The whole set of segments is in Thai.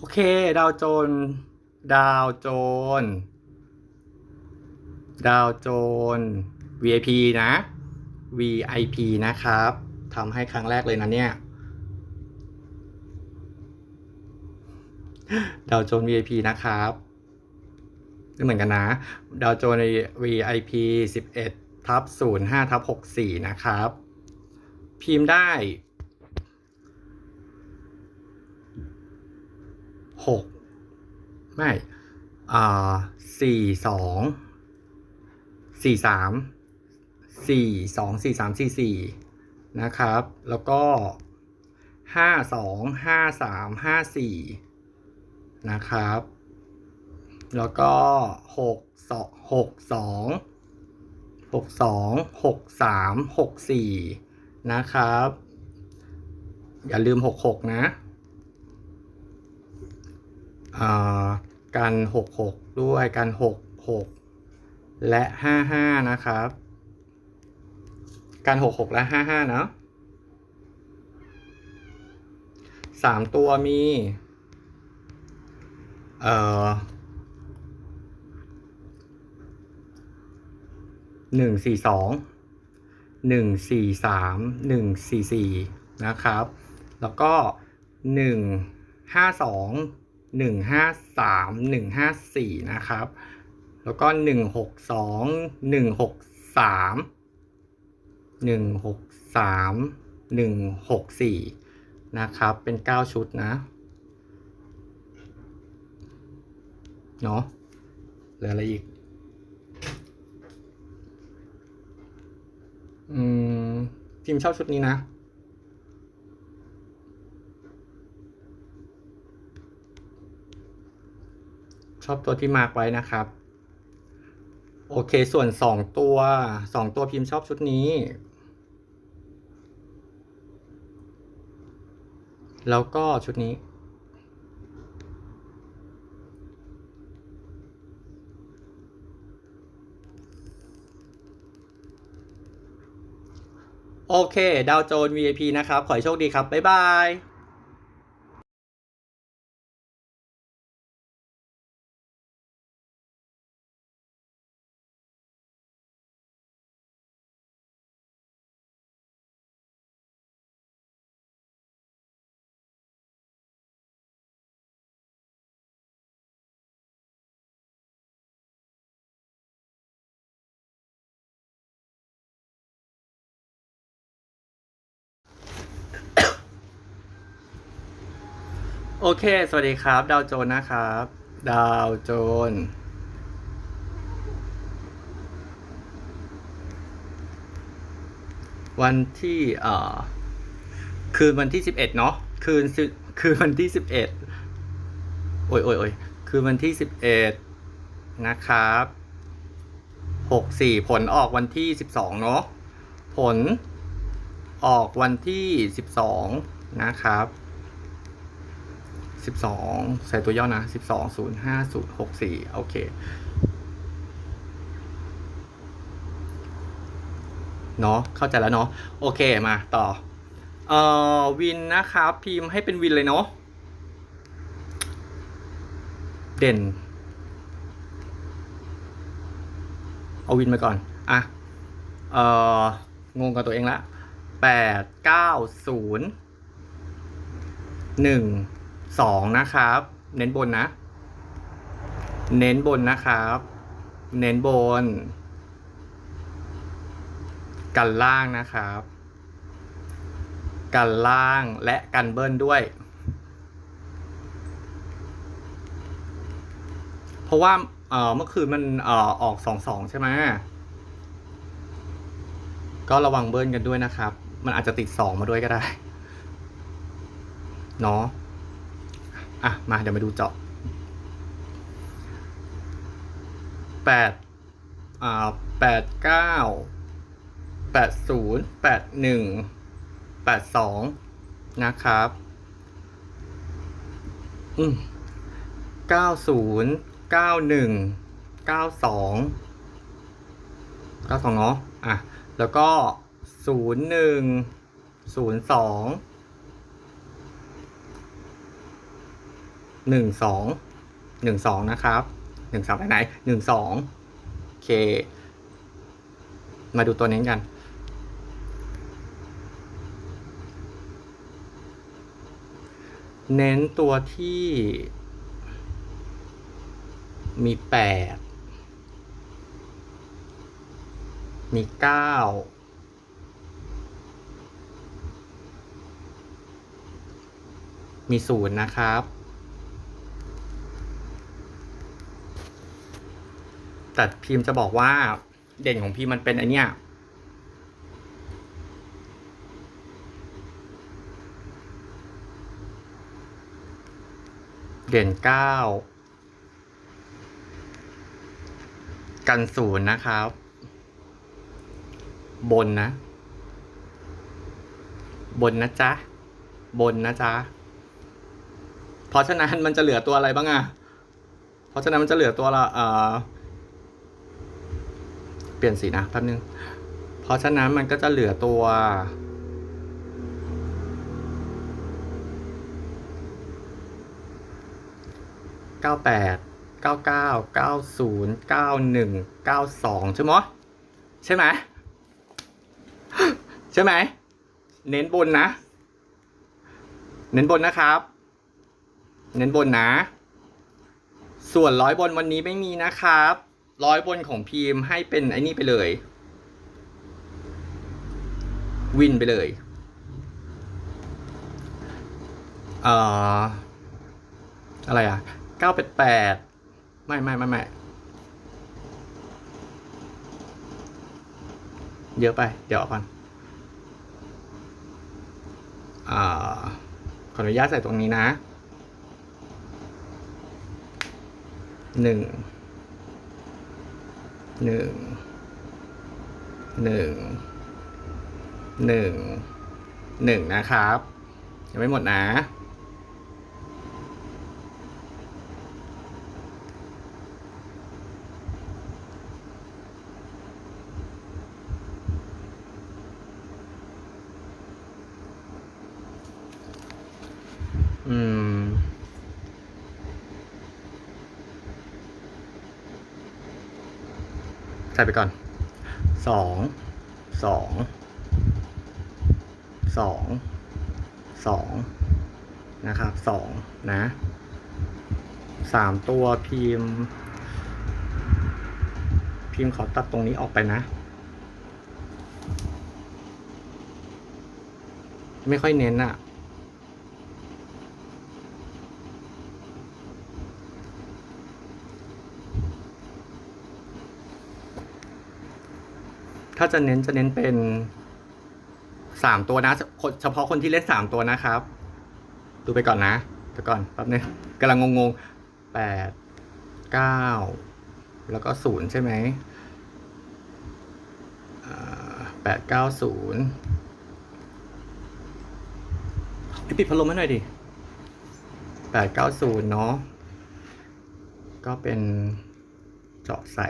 โอเค ดาวโจน ดาวโจน ดาวโจน VIP นะ VIP นะครับทำให้ครั้งแรกเลยนะเนี่ย ดาวโจน VIP นะครับไม่เหมือนกันนะ ดาวโจน VIP 11ทับ05ทับ64 นะครับ พิมพ์ได้ หกไม่อ่าสี่สองสี่สามสี่สองสี่สามสี่สี่นะครับ แล้วก็ห้าสองห้าสามห้าสี่นะครับ แล้วก็หกสองหกสองหกสองหกสามหกสี่นะครับ อย่าลืมหกหกนะ กันหกหกด้วยกันหกหกและห้าห้านะครับ กันหกหกและห้าห้าเนาะสามตัวมีเอ่อหนึ่งสี่สองหนึ่งสี่สามหนึ่งสี่สี่นะครับ แล้วก็หนึ่งห้าสอง หนึ่งห้าสามหนึ่งห้าสี่นะครับ แล้วก็หนึ่งหกสองหนึ่งหกสามหนึ่งหกสามหนึ่งหกสี่นะครับ เป็นเก้าชุดนะ เนาะเหลืออะไรอีก อืมพิมพ์ชอบชุดนี้นะ ชอบตัวที่มาร์กไว้นะครับ โอเคส่วนสองตัวสองตัวพิมพ์ชอบชุดนี้ แล้วก็ชุดนี้ โอเค ดาวโจน VIP นะครับ ขอให้โชคดีครับ บ๊ายบาย โอเค สวัสดีครับ ดาวโจนนะครับ ดาวโจน วันที่เอ่อคืนวันที่สิบเอ็ดเนาะ คืนคืนวันที่สิบเอ็ดโอ้ยโอ้ยโอ้ยคืนวันที่สิบเอ็ดนะครับหกสี่ผลออกวันที่สิบสองเนาะ ผลออกวันที่สิบสองนะครับ สิบสองใส่ตัวย่อนะสิบสองศูนย์ห้าศูนย์หกสี่โอเค เนาะเข้าใจแล้วเนาะโอเคมาต่อ เอ่อ วินนะครับพิมพ์ให้เป็นวินเลยเนาะเด่น เอาวินมาก่อน อะ เอ่อ งงกับตัวเองละแปดเก้าศูนย์หนึ่ง สองนะครับ เน้นบนนะ เน้นบนนะครับ เน้นบน กันล่างนะครับ กันล่างและกันเบิ้ลด้วย เพราะว่าเออเมื่อคืนมันเออออกสองสองใช่ไหมก็ระวังเบิ้ลกันด้วยนะครับ มันอาจจะติดสองมาด้วยก็ได้ เนาะ อะ มาเดี๋ยวมาดูเจาะแปดอ่าแปดเก้าแปดศูนย์แปดหนึ่งแปดสองนะครับ อืมเก้าศูนย์เก้าหนึ่งเก้าสองเก้าสองเนาะอะ แล้วก็ศูนย์หนึ่งศูนย์สอง หนึ่งสองหนึ่งสองนะครับหนึ่งสามไปไหนหนึ่งสองโอเค มาดูตัวนี้กันเน้นตัวที่มีแปดมีเก้ามีศูนย์นะครับ แต่พิมพ์จะบอกว่าเด่นของพิมพ์มันเป็นไอเนี้ยเด่นเก้ากันศูนย์นะครับ บนนะ บนนะจ๊ะ บนนะจ๊ะ เพราะฉะนั้นมันจะเหลือตัวอะไรบ้างอะเพราะฉะนั้นมันจะเหลือตัวละเอ่อ เปลี่ยนสีนะแป๊บนึง เพราะฉะนั้นมันก็จะเหลือตัว เก้าแปดเก้าเก้าเก้าศูนย์เก้าหนึ่งเก้าสองใช่ไหมใช่ไหมใช่ไหม เน้นบนนะ เน้นบนนะครับ เน้นบนนะ ส่วนร้อยบนวันนี้ไม่มีนะครับ ร้อยบนของพีมให้เป็นไอ้นี่ไปเลย วินไปเลยเอ่ออะไรอะเก้าแปดแปดไม่ไม่ไม่ไม่เยอะไป เดี๋ยวเอาก่อนอ่าขออนุญาตใส่ตรงนี้นะหนึ่ง หนึ่งหนึ่งหนึ่งหนึ่งนะครับ ยังไม่หมดนะ ส่ไปก่อนสองสองสองสองนะครับสองนะสามตัวพิมพ์ พิมพ์ขอตัดตรงนี้ออกไปนะ ไม่ค่อยเน้นอะ ถ้าจะเน้นจะเน้นเป็นสามตัวนะ เฉพาะคนที่เล่นสามตัวนะครับ ดูไปก่อนนะเดี๋ยวก่อนแป๊บนึงกำลังงงๆแปดเก้าแล้วก็ศูนย์ใช่ไหมแปดเก้าศูนย์ปิดพัดลมให้หน่อยดิแปดเก้าศูนย์เนาะก็เป็นเจาะใส่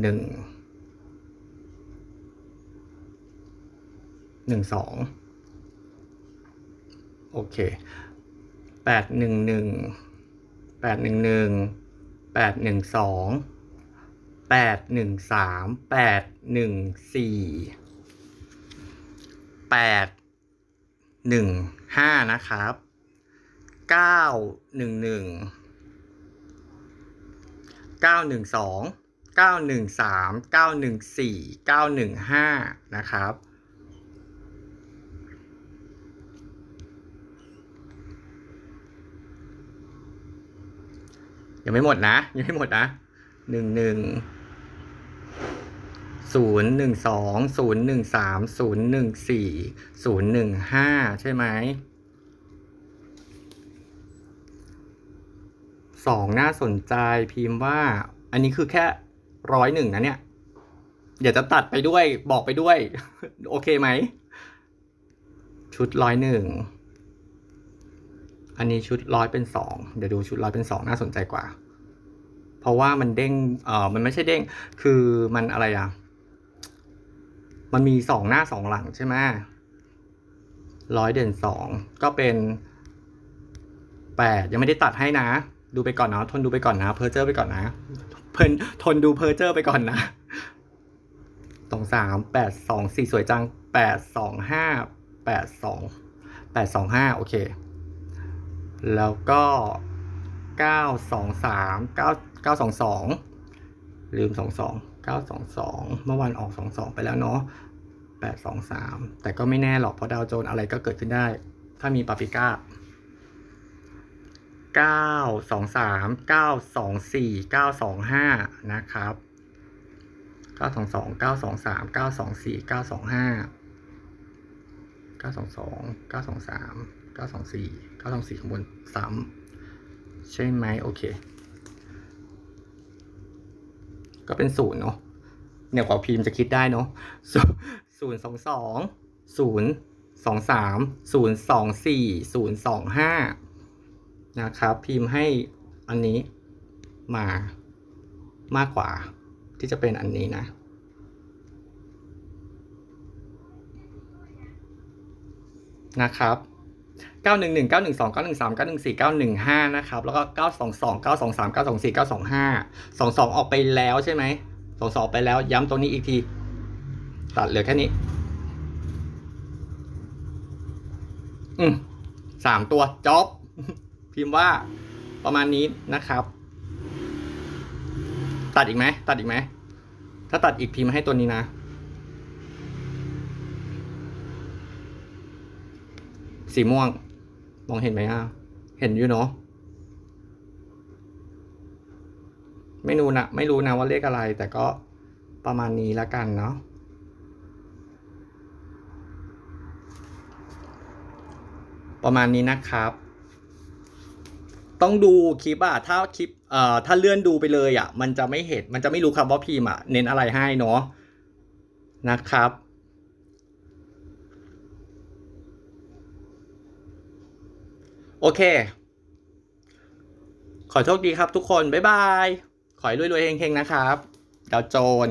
หนึ่ง หนึ่งสองโอเคแปดหนึ่งหนึ่งแปดหนึ่งหนึ่งแปดหนึ่งสองแปดหนึ่งสามแปดหนึ่งสี่แปดหนึ่งห้านะครับเก้าหนึ่งหนึ่งเก้าหนึ่งสองเก้าหนึ่งสามเก้าหนึ่งสี่เก้าหนึ่งห้านะครับ ยังไม่หมดนะ ยังไม่หมดนะหนึ่งหนึ่งศูนย์หนึ่งสองศูนย์หนึ่งสามศูนย์หนึ่งสี่ศูนย์หนึ่งห้าใช่ไหมสองน่าสนใจพิมพ์ว่า อันนี้คือแค่ร้อยหนึ่งนะเนี่ยเดี๋ยวจะตัดไปด้วยบอกไปด้วย โอเคไหม ชุดร้อยหนึ่ง อันนี้ชุดร้อยเป็นสองเดี๋ยวดูชุดร้อยเป็นสองน่าสนใจกว่า เพราะว่ามันเด้งเออมันไม่ใช่เด้ง คือมันอะไรอะมันมีสองหน้าสองหลังใช่ไหมร้อยเด่นสองก็เป็นแปดยังไม่ได้ตัดให้นะ ดูไปก่อนนะทนดูไปก่อนนะ เพอร์เจอร์ไปก่อนนะ เพลินทนดูเพอร์เจอร์ไปก่อนนะสองสามแปดสองสี่สวยจังแปดสองห้าแปดสองแปดสองห้าโอเค แล้วก็เก้าสองสามเก้าเก้าสองสองลืมสองสองเก้าสองสองเมื่อวานออกสองสองไปแล้วเนาะแปดสองสามแต่ก็ไม่แน่หรอกเพราะดาวโจนอะไรก็เกิดขึ้นได้ ถ้ามีปาปิก้าเก้าสองสามเก้าสองสี่เก้าสองห้านะครับเก้าสองสองเก้าสองสามเก้าสองสี่เก้างห้าเก้าสามเก้าสองสี่เก้าสองสี่ข้างบนซ้ำใช่ไหมโอเค ก็เป็นศูนย์เนาะเนี่ยกว่าพิมพ์จะคิดได้เนาะศูนย์สองสองศูนย์สองสามศูนย์สองสี่ศูนย์สองห้านะครับ พิมพ์ให้อันนี้มามากกว่าที่จะเป็นอันนี้นะนะครับ 911 912 913 914 915 นะครับ แล้วก็ 922 923 924 925 22 ออกไปแล้วใช่ไหม22ออกไปแล้ว ย้ำตรงนี้อีกที ตัดเหลือแค่นี้ อืมสามตัวจ็อบพิมพ์ว่าประมาณนี้นะครับ ตัดอีกไหม ตัดอีกไหม ถ้าตัดอีกพิมพ์ให้ตัวนี้นะ สีม่วง มองเห็นไหมอะ เห็นอยู่เนาะไม่รู้นะไม่รู้นะว่าเลขอะไร แต่ก็ประมาณนี้ล้วกันเนาะประมาณนี้นะครับ ต้องดูคลิปอะถ้าคลิปเอ่อถ้าเลื่อนดูไปเลยอะมันจะไม่เห็นมันจะไม่รู้ครับว่าพิมพ์อะเน้นอะไรให้เนาะนะครับ โอเค ขอโชคดีครับทุกคน บ๊ายบาย ขอให้รวยๆเฮงๆนะครับ ดาวโจน